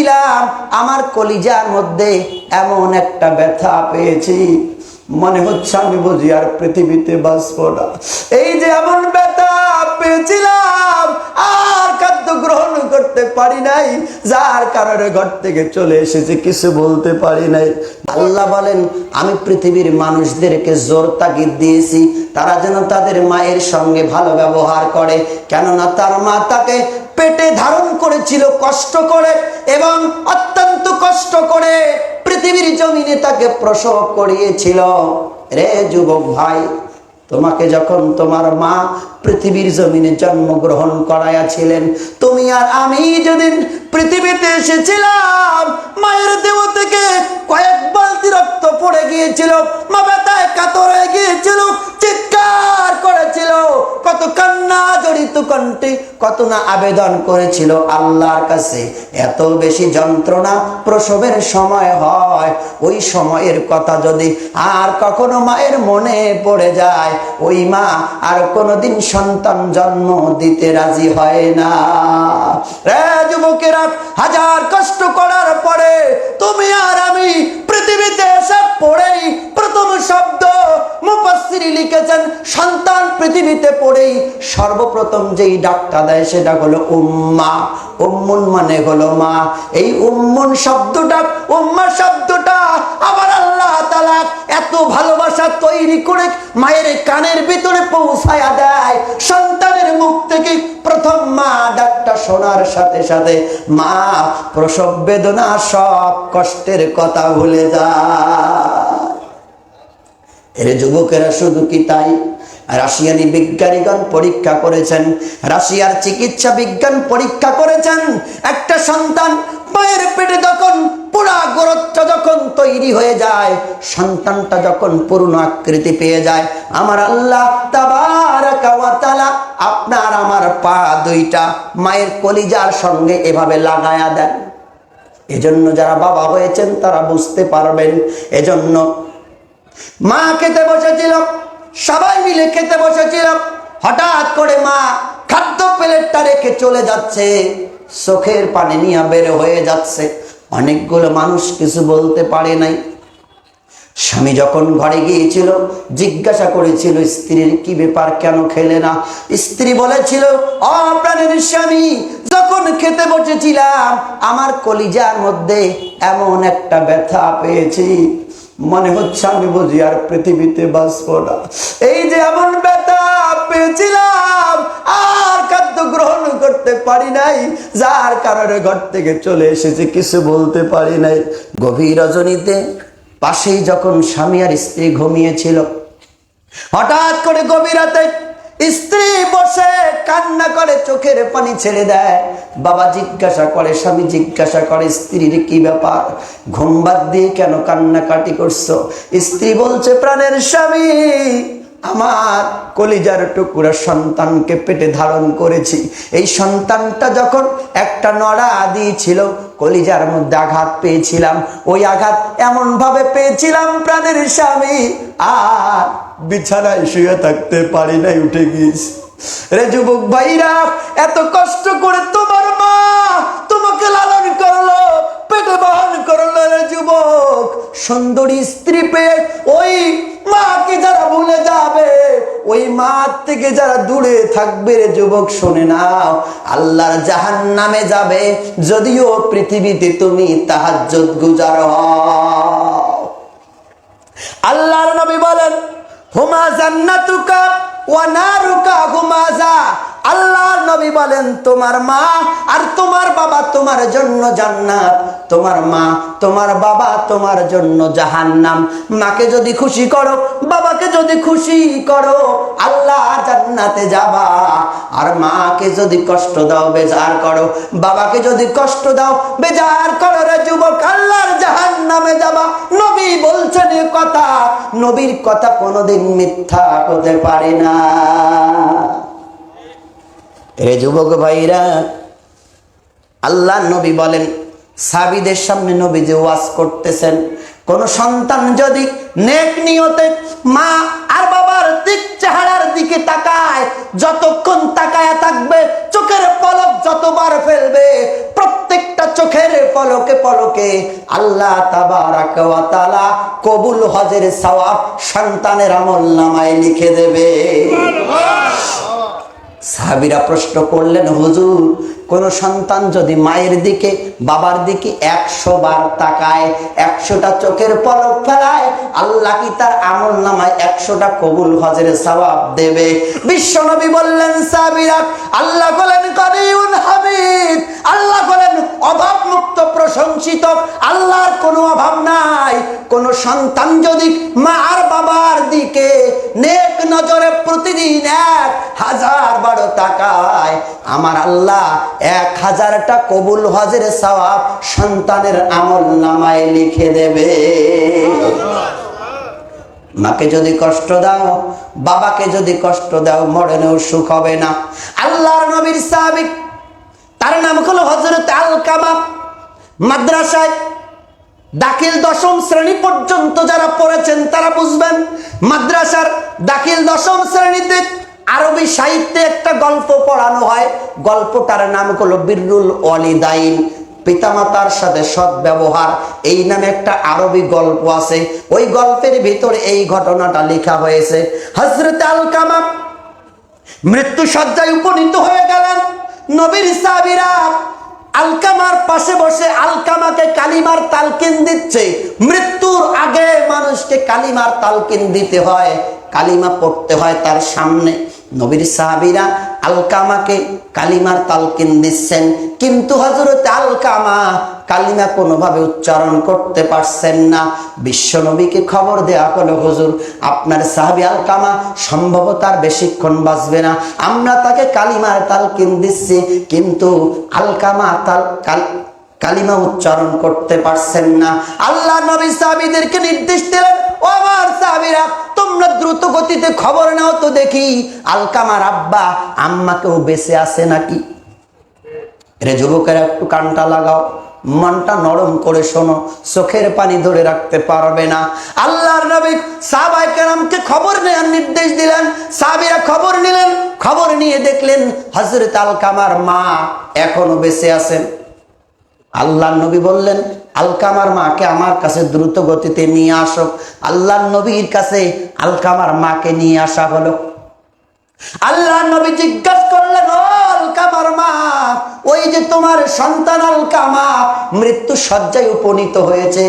পেয়েছিলাম আমার কলিজার মধ্যে এমন একটা ব্যথা পেয়েছি। মনে হচ্ছে আমি বুঝি আর পৃথিবীতে বাঁচবো না। এই যে এমন ব্যথা পেয়েছিলাম, আর খাদ্য গ্রহণ করতে পারি নাই, যার কারণে ঘর থেকে চলে এসেছি, কিছু বলতে পারি নাই। আল্লাহ বলেন, আমি পৃথিবীর মানুষদেরকে জোর তাগিদ দিয়েছি, তারা যেন তাদের মায়ের সঙ্গে ভালো ব্যবহার করে, কেননা তার মা তাকে পেটে ধারণ করেছিল কষ্ট করে এবং অত্যন্ত কষ্ট করে পৃথিবীর জমিনে তাকে প্রসব করিয়েছিল। রে যুবক ভাই তোমাকে যখন তোমার মা পৃথিবীর জমিনে জন্মগ্রহণ করাইয়াছিলেন, তুমি আর আমি যেদিন পৃথিবীতে এসেছিলাম, মায়ের দেহ থেকে কয়েক বালতি রক্ত পড়ে গিয়েছিল, মা ব্যথায় কাতর হয়ে গিয়েছিল, চিৎকার কণ্ঠে কত না আবেদন করেছিল আল্লাহর কাছে? এত বেশি যন্ত্রণা প্রসবের সময় হয়। ওই সময়ের কথা যদি আর কখনো মায়ের মনে পড়ে যায়, ওই মা আর কোনোদিন সন্তান জন্ম দিতে রাজি হয় না। রে যুবকেরা, হাজার কষ্ট করার পরে তুমি আর আমি পৃথিবীতে এসে পড়েই মুফাসসির সন্তান পৃথিবীতে পড়েই সর্বপ্রথম যেই ডাকটা দেয় সেটা হলো উম্মা। উম্মুন মানে হলো মা। এই উম্মুন শব্দটা উম্মা শব্দটা আবার আল্লাহ তাআলা এত ভালোবাসা তৈরি করে মায়ের কানের ভিতরে পৌঁছায়া দেয়। সন্তানের মুখ থেকে প্রথম মা ডাকটা শোনার সাথে সাথে মা প্রসব বেদনা সব কষ্টের কথা ভুলে যায়। এর যুবকেরা শুধু কি তাই? রাশিয়ানি বিজ্ঞানীগণ পরীক্ষা করেছেন, রাশিয়ার চিকিৎসা বিজ্ঞান পরীক্ষা করেছেন, একটা সন্তান মায়ের পেটে যখন পুরা গোরতটা যখন তৈরি হয়ে যায়, সন্তানটা যখন পূর্ণ আকৃতি পেয়ে যায়, আমার আল্লাহ তাআলা আপনার আমার পা দুইটা মায়ের কলিজার সঙ্গে এভাবে লাগায়া দেন। এজন্য যারা বাবা হয়েছেন তারা বুঝতে পারবেন, এজন্য মা খেতে বসেছিল, সবাই মিলে খেতে বসেছিল। হঠাৎ করে মা খাদ্য প্লেটটা রেখে চলে যাচ্ছে। চোখের পানি নিয়ে বের হয়ে যাচ্ছে। অনেকগুলো মানুষ কিছু বলতে পারে নাই। স্বামী যখন ঘরে গিয়েছিল, জিজ্ঞাসা করেছিল, স্ত্রীর কি ব্যাপার, কেন খেলে না? স্ত্রী বলেছিল অপ্রাণের স্বামী, যখন খেতে বসেছিলাম, আমার কলিজার মধ্যে এমন একটা ব্যথা পেয়েছি। মনে হচ্ছে আমি বুঝি আর পৃথিবীতে বাসব না। এই যে এমন ব্যথা পেয়েছিলাম, আর খাদ্য গ্রহণ করতে পারি নাই, যার কারণে ঘর থেকে চলে এসেছি, কিছু বলতে পারি নাই। গভীর রজনীতে পাশেই যখন স্বামী আর স্ত্রী ঘুমিয়েছিল, হঠাৎ করে গভীর রাতে স্ত্রী বসে কান্না করে, চোখের পানি ছেড়ে দেয়। বাবা জিজ্ঞাসা করে, স্বামী জিজ্ঞাসা করে, স্ত্রীর কি ব্যাপার? ঘুম বাদ দিয়ে কেন কান্নাকাটি করছ? স্ত্রী বলছে, প্রাণের স্বামী, আমার কলিজার টুকুরা সন্তানকে পেটে ধারণ করেছি। এই সন্তানটা যখন একটা নড়া দিয়েছিল কলিজার মধ্যে আঘাত পেয়েছিলাম। ওই আঘাত এমন ভাবে পেয়েছিলাম, প্রাণের স্বামী, আর বিছানায় শুয়ে থাকতে পারি নাই, উঠে গিয়েছি। রে যুবক ভাইরা, এত কষ্ট করে তোমার মা তোমাকে লালন করল, পেটে বহন করল রে যুবক। সুন্দরী স্ত্রী পেয়ে ওই মাকে যারা ভুলে যাবে, ওই মা থেকে যারা দূরে থাকবে রে যুবক, শোনে নাও, আল্লাহর জাহান নামে যাবে, যদিও পৃথিবীতে তুমি তাহাজ্জুদ গুজার আল্লাহর নবী বলেন হুমা জান্নাতুকা ওয়া নারুকা হুমাজা। আল্লাহর নবী বলেন, তোমার মা আর তোমার বাবা তোমার জন্য জান্নাত। তোমার মা, তোমার বাবা তোমার জন্য জাহান্নাম। মাকে যদি খুশি করো, বাবাকে যদি খুশি করো, আল্লাহ জান্নাতে যাবা। আর মাকে যদি কষ্ট দাও, বেজার করো। বাবাকে যদি কষ্ট দাও, বেজার করো রে যুবক, আল্লাহর জাহান্নামে যাবা। নবী বলছেন কথা। নবীর কথা কোনোদিন মিথ্যা হতে পারে না। রে যুবক ভাইরা আল্লাহ নবী বলেন, সাবিদের সামনে নবী যে ওয়াজ করতেছেন, কোন সন্তান যদি নেক নিয়তে মা আর বাবার দিক চেহারার দিকে তাকায়, যতক্ষণ তাকায় থাকবে, চোখের পলক যতবার ফেলবে, প্রত্যেকটা চোখের পলকে পলকে আল্লাহ তাবারাক ওয়া কবুল হজের সওয়াব সন্তানের আমল নামায় লিখে দেবে। সাহাবিরা প্রশ্ন করলেন, হুজুর, কোন সন্তান যদি মায়ের দিকে, বাবার দিকে একশো বার তাকায়, একশোটা চোখের পলক ফেলায়, আল্লাহ কি তার আমল নামায় একশোটা কবুল হজের সবাব দেবে? বিশ্বনবী বললেন সাবিরা আল্লাহ বলেন, করিউন হামিদ আল্লাহ বলেন অভাব মুক্ত প্রশংসিত, আল্লাহর কোনো অভাব নাই। কোন সন্তান যদি মা আর বাবার দিকে নেক নজরে প্রতিদিন এক হাজার বারো টাকায় আমার আল্লাহ এক হাজারটা কবুল হজের সওয়াব সন্তানের আমল নামায় লিখে দেবে। মাকে যদি কষ্ট দাও, বাবাকে যদি কষ্ট দাও, মরণেও সুখ হবে না। আল্লাহর নবীর সাহাবিক তার নাম হলো হজরত আল কামা মাদ্রাসায় দাখিল দশম শ্রেণি পর্যন্ত যারা পড়েছেন, তারা বুঝবেন মাদ্রাসার দাখিল দশম শ্রেণীতে আরবি সাহিত্যে একটা গল্প পড়ানো হয়। গল্পটার নাম হলো বিরুল অলিদাইন পিতামাতার সাথে সৎ ব্যবহার এই নামে একটা আরবি গল্প আছে। ওই গল্পের ভিতরে এই ঘটনাটা লেখা হয়েছে। হজরত আল কামা মৃত্যু সজ্জায় উপনীত হয়ে গেলেন। নবীর সাবিরা আলকামার পাশে বসে আলকামাকে কালিমার তালকিন দিচ্ছে। মৃত্যুর আগে মানুষকে কালিমার তালকিন দিতে হয়, কালিমা পড়তে হয় তার সামনে। নবীর সাহাবিরা আলকামাকে কালিমার তালকিন দিচ্ছেন। কিন্তু হজরত আলকামা কালিমা কোনোভাবে উচ্চারণ করতে পারছেন না। বিশ্ব নবীকে খবর দেয়া হলো, হুজুর, আপনার সাহাবি আলকামা সম্ভবত আর বেশিক্ষণ বাঁচবে না। আমরা তাকে কালিমার তালকিন দিচ্ছি, কিন্তু আলকামা তাল কালিমা উচ্চারণ করতে পারছেন না। আল্লাহ নবী সাহাবিদেরকে নির্দেশ দিলেন, ও আমার সাহাবিরা, তোমরা দ্রুত গতিতে খবর নাও তো দেখি, আলকামার আব্বা আম্মাকেও বেঁচে আছে নাকি? রে যুবকেরা, একটু কানটা লাগাও, মনটা নরম করে শোনো, চোখের পানি ধরে রাখতে পারবে না। আল্লাহর নবী সাহাবাই কেরামকে খবর নেওয়ার নির্দেশ দিলেন, সাহাবিরা খবর নিলেন, খবর নিয়ে দেখলেন হজরত আলকামার মা এখনও বেঁচে আছেন। আল্লাহ নবী বললেন, আলকামার মাকে আমার কাছে দ্রুত গতিতে নিয়ে আসো। আল্লাহ নবীর কাছে আলকামার মাকে নিয়ে আসা হলো। আল্লাহ নবী জিজ্ঞাসা করলেন আলকামার মা, ওই যে তোমার সন্তান আলকামা মৃত্যু সজ্জায় উপনীত হয়েছে।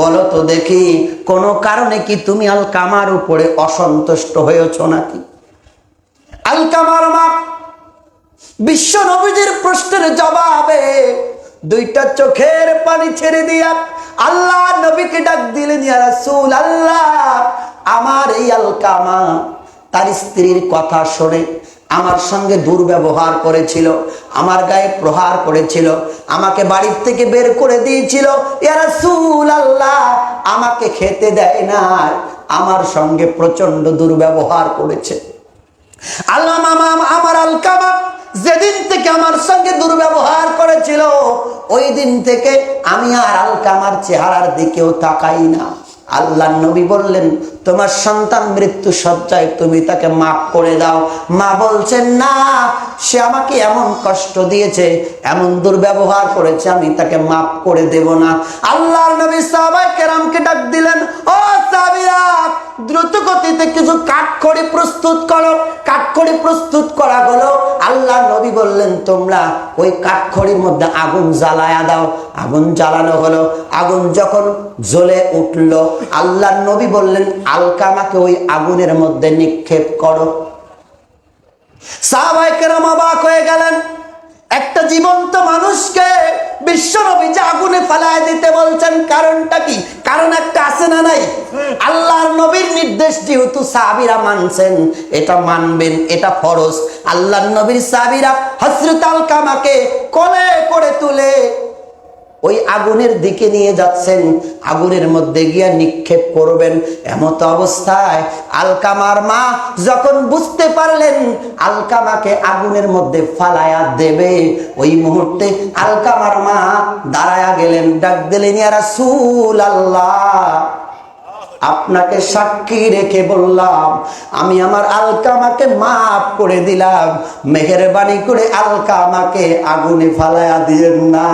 বলো তো দেখি, কোন কারণে কি তুমি আলকামার উপরে অসন্তুষ্ট হয়েছ নাকি? আলকামার মা, বিশ্ব নবীজির প্রশ্নের জবাবে দুইটা চোখের পানি ছেড়ে দিয়া আল্লাহ নবীকে ডাক দিলেন, ইয়া আল্লাহ আমার এই আলকামা তার স্ত্রীর কথা শুনে আমার সঙ্গে দুর্ব্যবহার করেছিল, আমার গায়ে প্রহার করেছিল, আমাকে বাড়ির থেকে বের করে দিয়েছিল। আল্লাহ আমাকে খেতে দেয় না আমার সঙ্গে প্রচণ্ড দুর্ব্যবহার করেছে। আল্লাহ মামা আমার আলকামা যেদিন থেকে আমার সঙ্গে দুর্ব্যবহার করেছিল ওই দিন থেকে আমি আর আলকামার চেহারার দিকেও তাকাই না। আল্লাহ নবী বললেন, তোমার সন্তান মৃত্যু সজ্জায় তুমি তাকে মাফ করে দাও। মা বলছেন, না, সে আমাকে এমন কষ্ট দিয়েছে, এমন দুর্ব্যবহার করেছে, আমি তাকে মাফ করে দেব না। আল্লাহর নবী সাহাবাই কেরামকে ডাক দিলেন, ও সাহাবিরা দ্রুত গতিতে কিছু কাঠখড়ি প্রস্তুত করো, কাঠখড়ি প্রস্তুত করা হলো। আল্লাহ বললেন, তোমরা ওই কাঠখড়ির মধ্যে আগুন জ্বালায়া দাও। আগুন জ্বালানো হলো। আগুন যখন জ্বলে উঠল আল্লাহ নবী বললেন, আলকামাকে ওই আগুনের মধ্যে নিক্ষেপ করো। সাহাবাই কেরম অবাক হয়ে গেলেন। একটা জীবন্ত মানুষকে বিশ্বনবী যে আগুনে ফেলায় দিতে বলছেন, কারণটা কি? কারণ একটা আছে না নাই? আল্লাহর নবীর নির্দেশ যেহেতু সাহাবিরা মানছেন, এটা মানবেন, এটা ফরজ। আল্লাহর নবীর সাহাবিরা হজরত আল কামাকে কোলে করে তুলে ওই আগুনের দিকে নিয়ে যাচ্ছেন। আগুনের মধ্যে গিয়া নিক্ষেপ করবেন। এমত অবস্থায় আলকামার মা যখন বুঝতে পারলেন, আলকামাকে আগুনের মধ্যে ফালায়া দেবে। ওই মুহূর্তে আলকামার মা দাঁড়ায়া গেলেন। ডাক দিলেন ইয়ারা সুল আল্লাহ আপনাকে সাক্ষী রেখে বললাম, আমি আমার আলকা আমাকে মাফ করে দিলাম। মেহরবানি করে আলকা আমাকে আগুনে ফালায়া দিলেন না।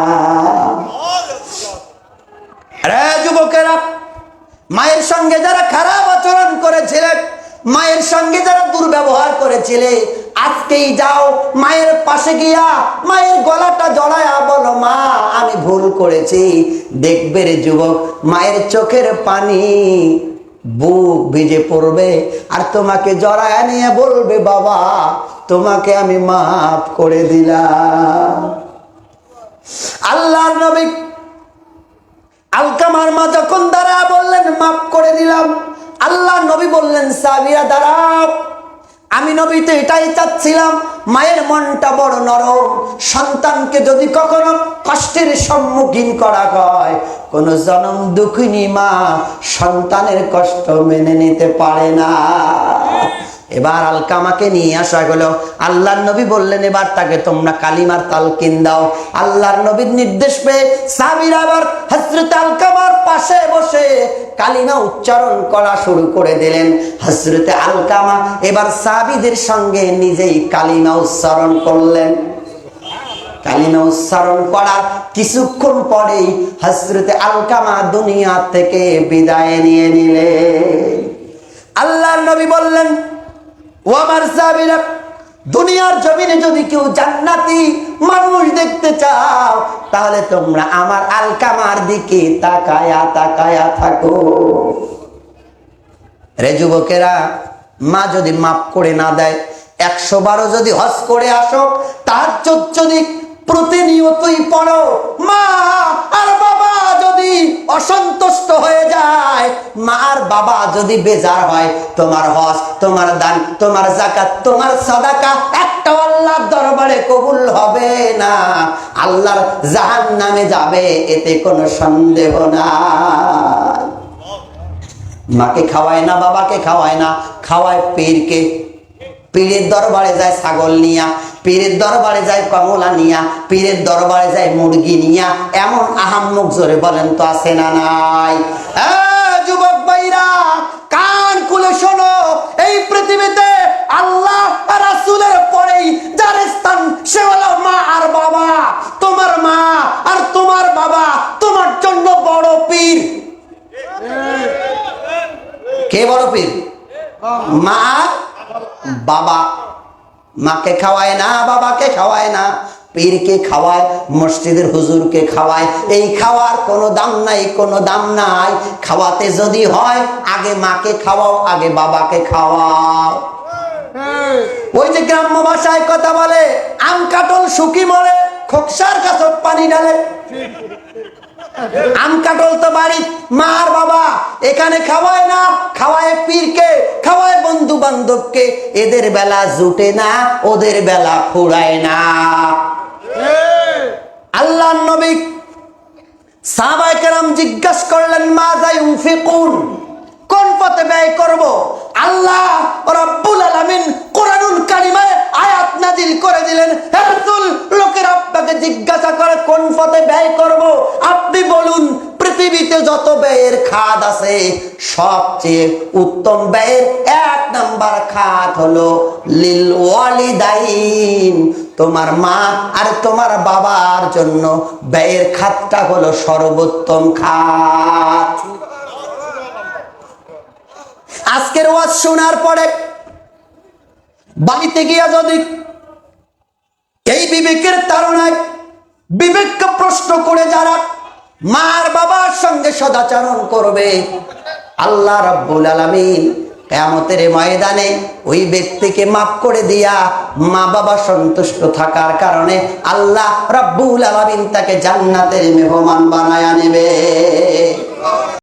যুবকেরা, মায়ের সঙ্গে যারা খারাপ আচরণ করেছিলেন, মায়ের সঙ্গে যারা দুর্ব্যবহার করেছিলেন আজকেই যাও, মায়ের পাশে গিয়া মায়ের গলাটা জড়ায়া বলো, মা, আমি ভুল করেছি। দেখবে রে যুবক, মায়ের চোখের পানি বুক ভিজে পড়বে। আর তোমাকে জড়ায়া নিয়ে বলবে, বাবা, তোমাকে আমি মাফ করে দিলাম। আল্লাহর নবী আলকামার মা যখন দাঁড়া বললেন, মাফ করে দিলাম। আল্লাহ নবী বললেন সাবিরা দাঁড়াও। আমি নবী তো এটাই চাচ্ছিলাম, মায়ের মনটা বড় নরম, সন্তানকে যদি কখনো কষ্টের সম্মুখীন করা হয়, কোন জনম দুঃখিনী মা সন্তানের কষ্ট মেনে নিতে পারে না। এবার আলকামাকে নিয়ে আসা গেল। আল্লাহর নবী বললেন, এবার তাকে তোমরা কালিমার তালকিন দাও। আল্লাহর নবীর নির্দেশ পেয়ে সাবির আবার হজরত আলকামার পাশে বসে কালিমা উচ্চারণ করা শুরু করে দিলেন। হজরতে আলকামা এবার সাবিদের সঙ্গে নিজেই কালিমা উচ্চারণ করলেন। কালিমা উচ্চারণ করার কিছুক্ষণ পরেই হজরতে আলকামা দুনিয়া থেকে বিদায় নিয়ে নিলেন। আল্লাহর নবী বললেন ও আমার সাবিরা, দুনিয়ার জমিনে যদি কেউ জান্নাতি মানুষ দেখতে চাও, তাহলে তোমরা আমার আলকামার দিকে তাকায়া তাকায়া থাকো। রে যুবকেরা, মা যদি মাফ করে না দেয়, একশো বারো যদি হজ করে আসো তার যদি প্রতিনিয়তই পড়ো। মা আর বাবা যদি অসন্তুষ্ট হয়ে যায় মা আর বাবা যদি বেজার হয়, তোমার হজ, তোমার দান, তোমার জাকাত তোমার সাদাকা, একটা আল্লাহর দরবারে কবুল হবে না। আল্লাহর জাহান নামে যাবে, এতে কোনো সন্দেহ না মাকে খাওয়ায় না, বাবাকে খাওয়ায় না, খাওয়ায় পীরকে। পীরের দরবারে যায় ছাগল নিয়া পীরের দরবারে যায় কমলা নিয়া, পীরের দরবারে যায় মুরগি নিয়া। এমন আহাম্মক জোরে বলেন তো আছে না নাই? যুবক ভাইরা, কান খুলে শোনো। এই পৃথিবীতে আল্লাহ রাসূলের পরেই যার স্থান সে হলো মা আর বাবা। তোমার মা আর তোমার বাবা, তোমার জন্য বড় পীর। কে বড় পীর? মা বাবা। মাকে খাওয়ায় না, বাবাকে খাওয়ায় না, পীরকে খাওয়ায়, মসজিদের হুজুরকে খাওয়ায়। এই খাওয়ার কোনো দাম নাই, কোনো দাম নাই। খাওয়াতে যদি হয়, আগে মাকে খাওয়াও, আগে বাবাকে খাওয়াও। ওই যে গ্রাম্য ভাষায় কথা বলে, আম কাটল শুকি মরে, খোকসার কাছে পানি ঢালে। আম কাটল তো বাড়ি। মা আর বাবা, এখানে খাওয়ায় না, খাওয়ায় পীরকে, খাওয়ায় বন্ধু বান্ধবকে এদের বেলা জুটে না, ওদের বেলা ফুরায় না। আল্লাহ নবী সাহাবাই কেরাম জিজ্ঞাসা করলেন, মা যাই উনফিকুন কোন পথে ব্যয় করব? আল্লাহ রব্বুল আলামিন আয়াত নাজিল করে দিলেন হে রাসূল লোকের আপনাকে জিজ্ঞাসা করে কোন পথে ব্যয় করব আপনি বলুন পৃথিবীতে যত ব্যয়ের আছে, সবচেয়ে উত্তম ব্যয়ের এক নাম্বার হলো লিল ওয়ালিদাইন। তোমার মা আর তোমার বাবার জন্য ব্যয়ের খাতটা হলো সর্বোত্তম খাত আজকের ওয়াজ শোনার পরে বাড়িতে গিয়া যদি এই বিবেকের তারণায় বিবেককে প্রশ্ন করে যারা মার বাবার সঙ্গে সদাচরণ করবে। আল্লাহ রাব্বুল আলামিন কেমতের ময়দানে ওই ব্যক্তিকে মাফ করে দিয়া মা বাবা সন্তুষ্ট থাকার কারণে আল্লাহ রাব্বুল আলামিন তাকে জান্নাতের মেহমান বানায়া নেবে।